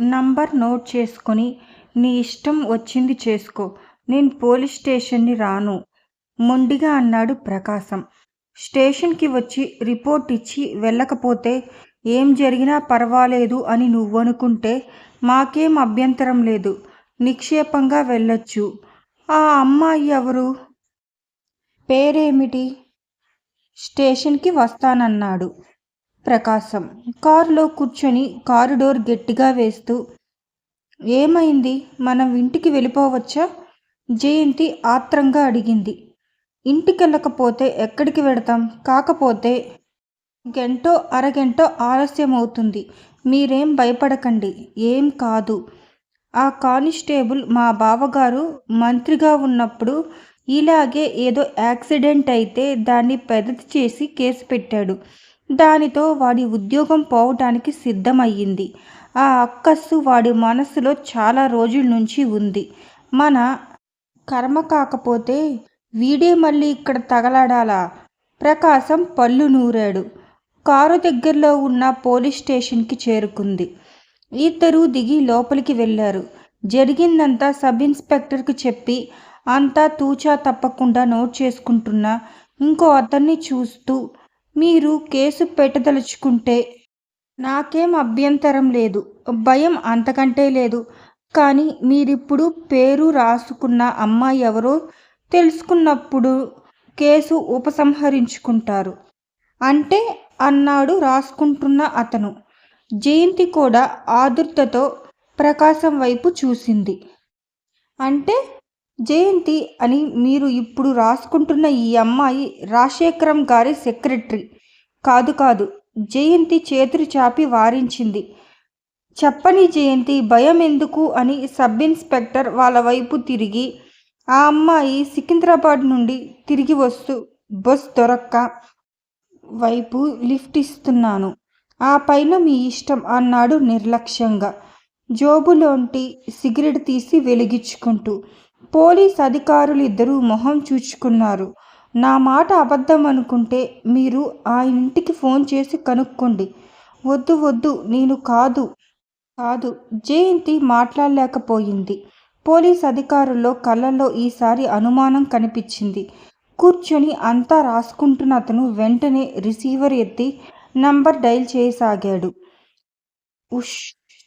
Number note చేసుకొని నీ ఇష్టం వచ్చింది చేసుకో. నేను పోలీస్ స్టేషన్ని రాను. మొండిగా అన్నాడు ప్రకాశం. స్టేషన్కి వచ్చి రిపోర్ట్ ఇచ్చి వెళ్ళకపోతే ఏం జరిగినా పర్వాలేదు అని నువ్వనుకుంటే మాకేం అభ్యంతరం లేదు. నిక్షేపంగా వెళ్ళొచ్చు. ఆ అమ్మాయి ఎవరు? పేరేమిటి? స్టేషన్కి వస్తానన్నాడు. ప్రకాశం. కారులో కూర్చొని కారు డోర్ గట్టిగా వేస్తూ ఏమైంది? మనం ఇంటికి వెళ్ళిపోవచ్చా? జయంతి ఆత్రంగా అడిగింది. ఇంటికెళ్ళకపోతే ఎక్కడికి వెడతాం? కాకపోతే గంటో అరగంటో ఆలస్యం అవుతుంది మీరేం భయపడకండి. ఏం కాదు. ఆ కానిస్టేబుల్ మా బావగారు మంత్రిగా ఉన్నప్పుడు ఇలాగే ఏదో యాక్సిడెంట్ అయితే దాన్ని పెద్దది చేసి కేసు పెట్టాడు. దానితో వాడి ఉద్యోగం పోవటానికి సిద్ధమయ్యింది. ఆ అక్కస్సు వాడి మనసులో చాలా రోజుల నుంచి ఉంది. మన కర్మ కాకపోతే వీడే మళ్ళీ ఇక్కడ తగలడాలా? ప్రకాశం పళ్ళు నూరాడు. కారు దగ్గరలో ఉన్న పోలీస్ స్టేషన్కి చేరుకుంది. ఇద్దరూ దిగి లోపలికి వెళ్ళారు. జరిగిందంతా సబ్ ఇన్స్పెక్టర్కి చెప్పి అంతా తూచా తప్పకుండా నోట్ చేసుకుంటున్న. ఇంకో అతన్ని చూస్తూ మీరు కేసు పెట్టదలుచుకుంటే నాకేం అభ్యంతరం లేదు భయం అంతకంటే లేదు. కానీ మీరిప్పుడు పేరు రాసుకున్న అమ్మాయి ఎవరో తెలుసుకున్నప్పుడు కేసు ఉపసంహరించుకుంటారు. అంటే అన్నాడు రాసుకుంటున్న అతను. జయంతి కూడా ఆదుర్తతో ప్రకాశం వైపు చూసింది. అంటే జయంతి అని మీరు ఇప్పుడు రాసుకుంటున్న ఈ అమ్మాయి రాజశేఖరం గారి సెక్రటరీ. కాదు కాదు జయంతి చేతులు చాపి వారించింది. చెప్పని జయంతి భయం ఎందుకు అని సబ్ ఇన్స్పెక్టర్ వాళ్ళ వైపు తిరిగి ఆ అమ్మాయి సికింద్రాబాద్ నుండి తిరిగి వస్తూ బస్ దొరక్క వైపు లిఫ్ట్ ఇస్తున్నాను. ఆ పైన మీ ఇష్టం అన్నాడు నిర్లక్ష్యంగా. జోబులోంటి సిగరెట్ తీసి వెలిగించుకుంటూ పోలీస్ అధికారులు ఇద్దరూ మొహం చూచుకున్నారు. నా మాట అబద్ధం అనుకుంటే మీరు ఆ ఇంటికి ఫోన్ చేసి కనుక్కోండి. వద్దు వద్దు నేను కాదు కాదు జయంతి మాట్లాడలేకపోయింది. పోలీస్ అధికారుల్లో కళ్ళల్లో ఈసారి అనుమానం కనిపించింది. కూర్చొని అంతా రాసుకుంటున్న అతను వెంటనే రిసీవర్ ఎత్తి నంబర్ డైల్ చేయసాగాడు. ఉష్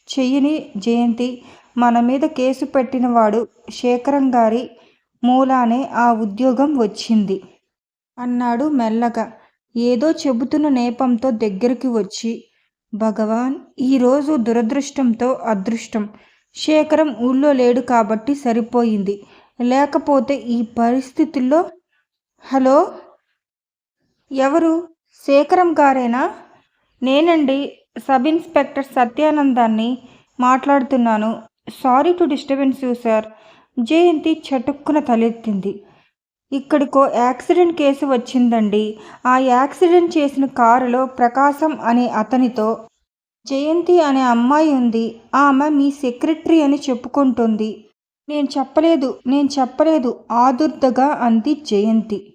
చెయ్యని జయంతి మన మీద కేసు పెట్టినవాడు శేఖరం గారి మూలానే ఆ ఉద్యోగం వచ్చింది. అన్నాడు మెల్లగా. ఏదో చెబుతున్న నేపంతో దగ్గరికి వచ్చి భగవాన్ ఈరోజు దురదృష్టంతో అదృష్టం. శేఖరం ఊళ్ళో లేడు కాబట్టి సరిపోయింది. లేకపోతే ఈ పరిస్థితుల్లో హలో ఎవరు? శేఖరం గారేనా? నేనండి సబ్ ఇన్స్పెక్టర్ సత్యానందాన్ని మాట్లాడుతున్నాను. Sorry to disturbance you sir. Jayanthi చటుక్కున తలెత్తింది. ఇక్కడికో యాక్సిడెంట్ కేసు వచ్చిందండి. ఆ యాక్సిడెంట్ చేసిన కారులో ప్రకాశం అనే అతనితో జయంతి అనే అమ్మాయి ఉంది. ఆమె మీ సెక్రటరీ అని చెప్పుకుంటుంది. నేను చెప్పలేదు నేను చెప్పలేదు ఆదుర్దగా అంది జయంతి.